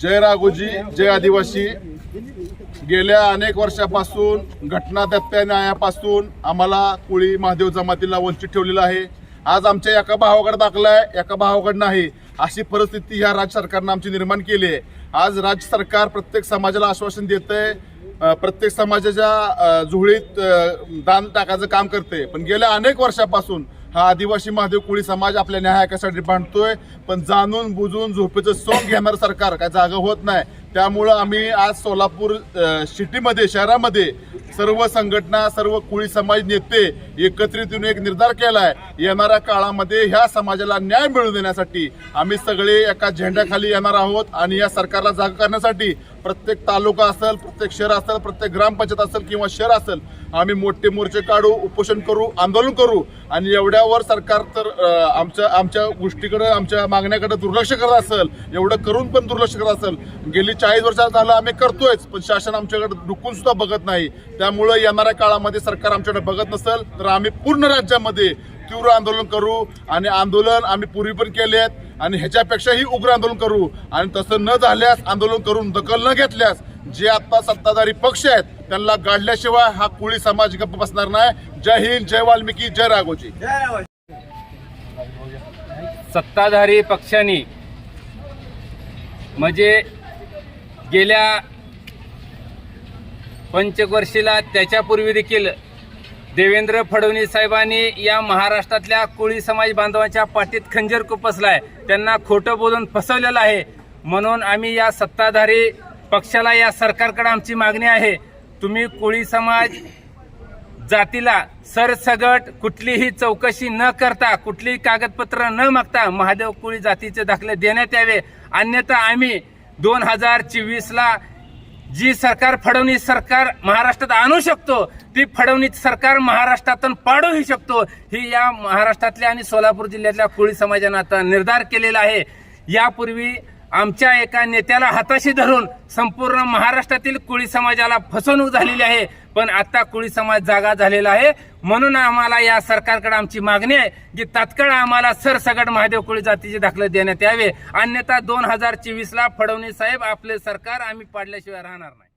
जय राघोजी जय आदिवासी. गेल्या अनेक वर्षापासून घटना दत्त्या न्यायापासून आम्हाला कुळी महादेव जमातीला वंचित ठेवलेलं आहे. आज आमच्या एका भावाकडे दाखलाय एका भावाकडे नाही. अशी परिस्थिती ह्या राज्य सरकारनं आमची निर्माण केली आहे. आज राज्य सरकार प्रत्येक समाजाला आश्वासन देत आहे प्रत्येक समाजाच्या जुहळीत जुळीत दान टाकायचं काम करते पण गेल्या अनेक वर्षापासून हा आदिवासी महादेव कोळी समाज आपल्या न्याय हक्कासाठी भांडतोय. पण जाणून बुजून झोपेचं सोंग घेणार सरकार काय जागा होत नाही. त्यामुळं आम्ही आज सोलापूर सिटीमध्ये शहरामध्ये सर्व संघटना सर्व कोळी समाज नेते एकत्रित येऊन एक निर्धार केला आहे येणाऱ्या काळामध्ये ह्या समाजाला न्याय मिळवून देण्यासाठी आम्ही सगळे एका झेंड्याखाली येणार आहोत आणि या सरकारला जागा करण्यासाठी प्रत्येक तालुका असेल प्रत्येक शहर असेल प्रत्येक ग्रामपंचायत असेल किंवा शहर असेल आम्ही मोठे मोर्चे काढू उपोषण करू आंदोलन करू आणि एवढ्यावर सरकार तर आमच्या आमच्या गोष्टीकडे आमच्या मागण्याकडे दुर्लक्ष करत असेल एवढं करून पण दुर्लक्ष करत असेल. गेली चाळीस वर्षात झालं आम्ही करतोयच पण शासन आमच्याकडे डुकून सुद्धा बघत नाही. त्यामुळं येणाऱ्या काळामध्ये सरकार आमच्याकडे बघत नसेल तर आम्ही पूर्ण राज्यामध्ये तीव्र आंदोलन करू आणि आंदोलन आम्ही पूर्वी पण केले आहेत आणि ह्याच्यापेक्षाही उग्र आंदोलन करू. आणि तसं न झाल्यास आंदोलन करून दखल न घेतल्यास जे आता सत्ताधारी पक्ष आहेत त्यांना गाडल्याशिवाय हा कोळी समाज गप्प बसणार नाही. जय हिंद जय वाल्मिकी जय राघोजी. सत्ताधारी पक्षांनी म्हणजे गेल्या पंचवर्षीला त्याच्यापूर्वी देखील देवेंद्र फडणवीस साहेबांनी या महाराष्ट्रातल्या कोळी समाज बांधवांच्या पाठीत खंजीर आहे त्यांना खोटं बोलून फसवलेलं आहे. म्हणून आम्ही या सत्ताधारी पक्षाला या सरकारकडे आमची मागणी आहे. तुम्ही कोळी समाज जातीला सरसगट कुठलीही चौकशी न करता कुठलीही कागदपत्र न मागता महादेव कोळी जातीचे दाखले देण्यात यावे. अन्यथा आम्ही दोन हजार चोवीसला जी सरकार फडणवीस सरकार महाराष्ट्रात आणू शकतो ती फडणवीस सरकार महाराष्ट्रातून पाडूही शकतो. ही या महाराष्ट्रातल्या आणि सोलापूर जिल्ह्यातल्या कोळी समाजानं आता निर्धार केलेला आहे. यापूर्वी आमच्या एका नेत्याला हाताशी धरून संपूर्ण महाराष्ट्रातील कोळी समाजाला फसवणूक झालेली आहे. पण आता कोळी समाज जागा झालेला आहे. म्हणून आम्हाला या सरकारकडे आमची मागणी आहे की तात्काळ आम्हाला सरसगट महादेव कोळी जातीचे दाखले देण्यात यावे. अन्यथा दोन हजार चोवीसला फडणवीस साहेब आपले सरकार आम्ही पाडल्याशिवाय राहणार नाही.